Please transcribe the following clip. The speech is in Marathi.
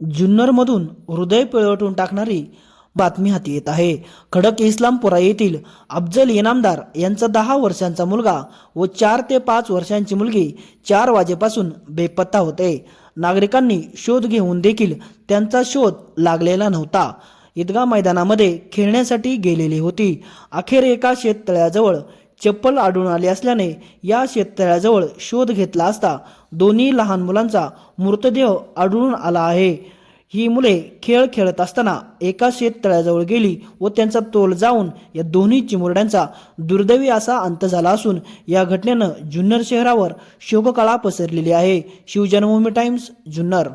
जुन्नरमधून हृदय पिळवटून टाकणारी बातमी हाती येत आहे. खडक इस्लामपुरा येथील अफजल इनामदार यांचा दहा वर्षांचा मुलगा व चार ते पाच वर्षांची मुलगी चार वाजेपासून बेपत्ता होते. नागरिकांनी शोध घेऊन देखील त्यांचा शोध लागलेला नव्हता. ईदगा मैदानामध्ये खेळण्यासाठी गेलेली होती. अखेर एका शेततळ्याजवळ चप्पल आढळून आली असल्याने या शेततळ्याजवळ शोध घेतला असता दोन्ही लहान मुलांचा मृतदेह आढळून आला आहे. ही मुले खेळ खेळत असताना एका शेततळ्याजवळ गेली व त्यांचा तोल जाऊन या दोन्ही चिमुरड्यांचा दुर्दैवी असा अंत झाला असून या घटनेनं जुन्नर शहरावर शोककळा पसरलेली आहे. शिवजन्मभूमी टाइम्स जुन्नर.